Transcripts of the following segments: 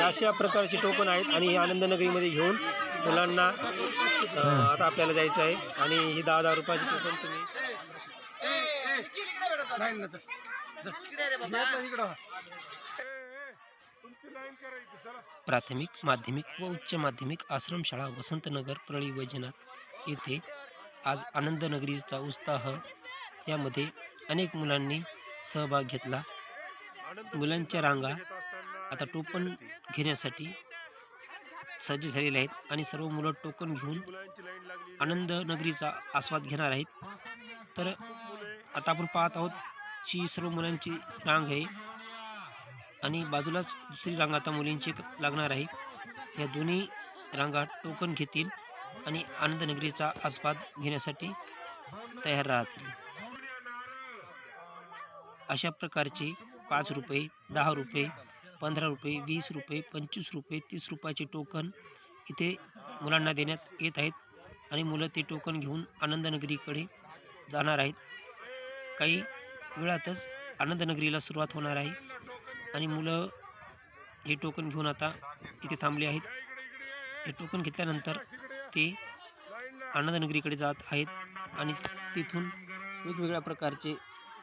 अशा प्रकारचे टोकन आहेत आणि हे आनंदनगरीमध्ये घेऊन मुलांना आता आपल्याला जायचं आहे. आणि ही दहा दहा रुपयाची टोकन तुम्ही प्राथमिक माध्यमिक व उच्च माध्यमिक आश्रमशाळा वसंतनगर परळी वैजनाथ येथे आज आनंदनगरीचा उत्साह यामध्ये अनेक मुलांनी सहभाग घेतला. मुलांच्या रांगा आता टोकन घेण्यासाठी सज्ज झालेल्या आहेत आणि सर्व मुलं टोकन घेऊन आनंद नगरीचा आस्वाद घेणार आहेत. तर आता आपण पाहत आहोत की सर्व मुलांची रांग आहे. आणि बाजूलाच दुसरी रांग आता मुलींची लागणार आहे. या दोन्ही रांगा टोकन घेतील आणि आनंद नगरीचा आस्वाद घेण्यासाठी तयार राहतील. अशा प्रकारचे पाच रुपये दहा रुपये पंधरा रुपये वीस रुपये पंचवीस रुपये तीस रुपयाचे टोकन इथे मुलांना देण्यात येत आहेत आणि मुलं ते टोकन घेऊन आनंदनगरीकडे जाणार आहेत. काही वेळातच आनंदनगरीला सुरुवात होणार आहे आणि मुलं हे टोकन घेऊन आता इथे थांबले आहेत. हे टोकन घेतल्यानंतर ते आनंदनगरीकडे जात आहेत आणि तिथून वेगवेगळ्या प्रकारचे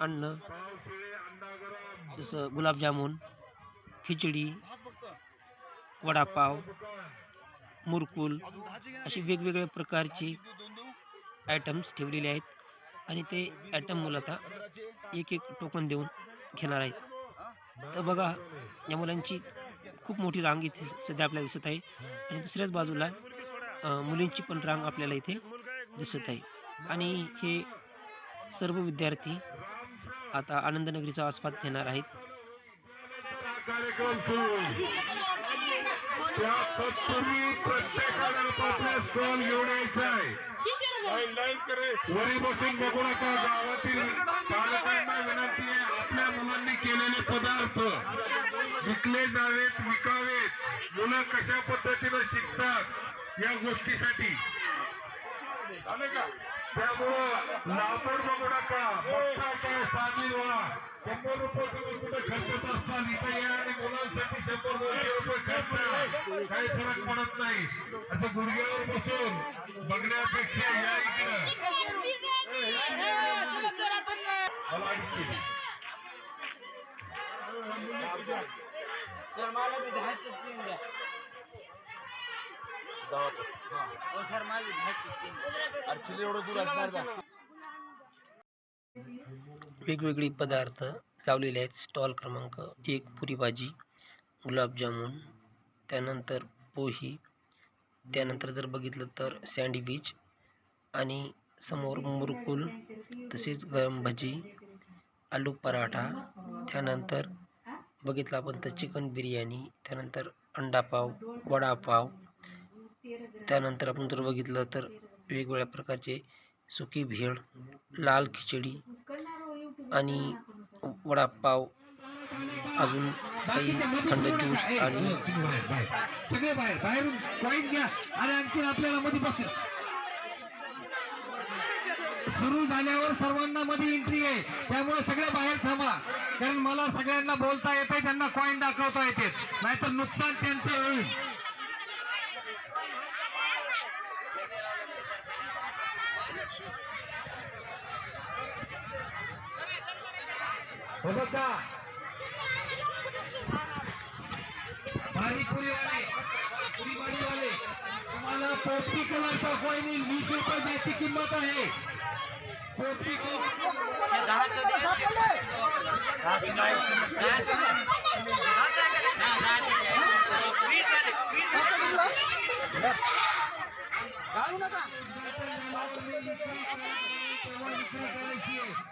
अन्न जसं गुलाबजामुन खिचडी वडापाव मुरकुल अशी वेगवेगळ्या प्रकारची आयटम्स ठेवलेले आहेत. आणि ते आयटम मुलं एक एक टोकन देऊन घेणार आहेत. तर बघा या मुलांची खूप मोठी रांग इथे सध्या आपल्याला दिसत आहे. आणि दुसऱ्याच बाजूला मुलींची पण रांग आपल्याला इथे दिसत आहे. आणि हे सर्व विद्यार्थी आता आनंदनगरीचा आस्वाद घेणार आहेत. वरी बसून बघू नका गावातील पालकांना विनंती आहे आपल्या मुलांनी केलेले पदार्थ विकले जावेत विकावेत. मुलं कशा पद्धतीनं शिकतात या गोष्टीसाठी? त्यामुळं लांबड बघू नका मोठा काय साधी व्हा शंभर रुपये तुम्ही कुठे खर्च असताल इथे या आणि मुलांसाठी शंभर दोनशे रुपये खर्च. काही फरक पडत नाही. असं गुडघ्यावर बसून बघण्यापेक्षा या इकडं. मला सर हो सर माझे दहाचे तीन एवढं दूर असणार का? वेगवेगळे पदार्थ लावलेले आहेत. स्टॉल क्रमांक एक पुरी भाजी गुलाबजामुन त्यानंतर पोही त्यानंतर जर बघितलं तर सँडविच आणि समोर मुरकुल तसेच गरम भजी आलू पराठा त्यानंतर बघितलं आपण तर चिकन बिर्याणी त्यानंतर अंडा पाव वडापाव त्यानंतर आपण जर बघितलं तर वेगवेगळ्या प्रकारचे सुकी भेळ लाल खिचडी आणि वडापाव अजून काही थंड ज्यूस आणि सगळे बाहेर बाहेरून पॉईंट घ्या आणि आणखी आपल्याला मध्ये सुरू झाल्यावर सर्वांना मध्ये एंट्री आहे. त्यामुळे सगळे बाहेर थांबा. कारण मला सगळ्यांना बोलता येते त्यांना कॉईन दाखवता येते. नाहीतर नुकसान त्यांचं होईल. हो बघा पाणीपुरीवाले पुरीवाले तुम्हाला पोपटी कलरचा कॉईन येईल वीस रुपये त्याची किंमत आहे पोपटी करायची नाही तर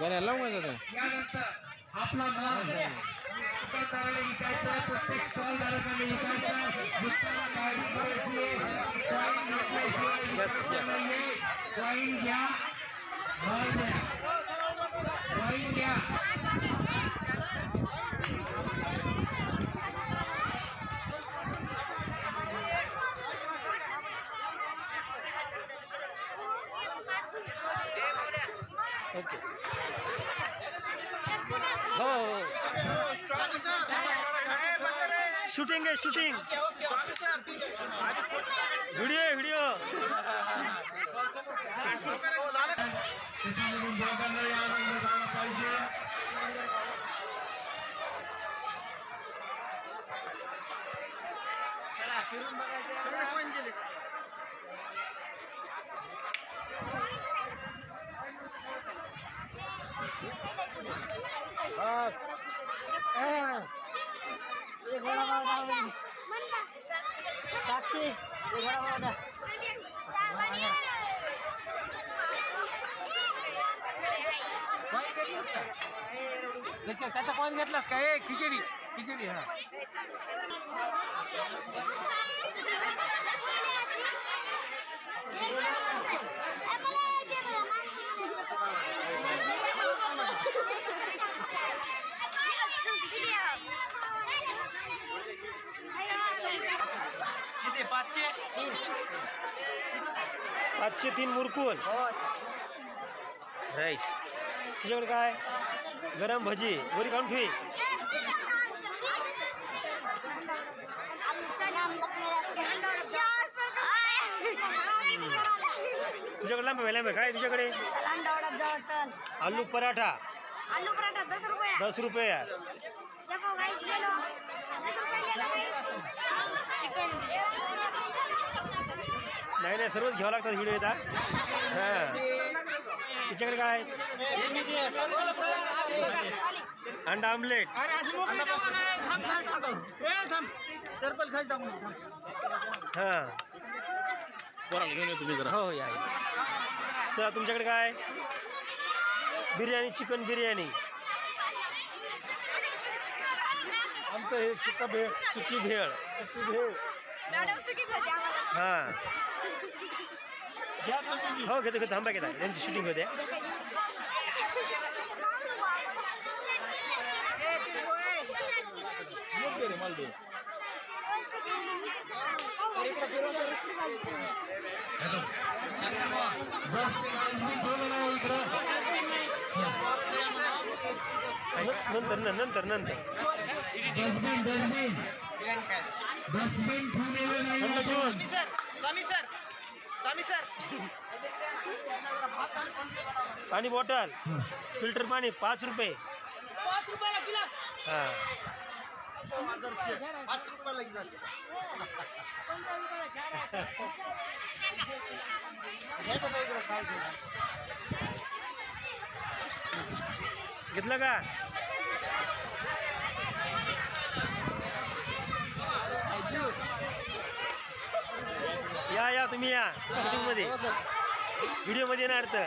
गाड्या लावून का यानंतर आपला माल दुकानदाराने विकायचा प्रत्येक स्टॉल धारकाने विकायचा. दुकानाला काळजी करायची आहे. कॉईन घेतल्याशिवाय विकायचं नाहीये. कॉईन घ्या माल द्या कॉईन घ्या. ओके हो हो, हो. शूटिंग आहे शूटिंग व्हिडिओ आहे व्हिडिओ त्याच्यामधून दोघांना या आनंद झाला पाहिजे त्याचा कॉल घेतलास का? ए खिचडी खिचडी हा. किती? पाचशे? पाचशे तीन मुरकुल. राईट. तुझ्याकडे काय? गरम भजी वरी काढून ठेवी. तुझ्याकडे लांब आहे, लांब आहे. काय तुझ्याकडे? आलू पराठा. आलू पराठा दस रुपया दस रुपये आहे. देखो गाइस ले लो दस रुपये ले लो चिकन नाही नाही सर्वच घ्यावं लागतात व्हिडिओ येतात. हां. तुझ्याकडे काय? अंडा आमलेट हां. घेऊन मी जरा. हो या सर तुमच्याकडे काय? बिर्याणी चिकन बिर्याणी. आमचं हे सुका भेळ. सुकी भेळ. सुकी भेळ. हां. हो घेतो घेतो. थांबा घेता. त्यांची शूटिंग होते. नंतर नंतर नंतर. डस्टबिन ठेवलेलं नाही स्वामी सर स्वामी सर. पाणी बॉटल फिल्टर पाणी पाच रुपये. पाच रुपयाला गिलास. हां. पाच रुपयाला गिलास घेतलं का? तुम्ही या शूटिंगमध्ये. व्हिडिओमध्ये येणार तर.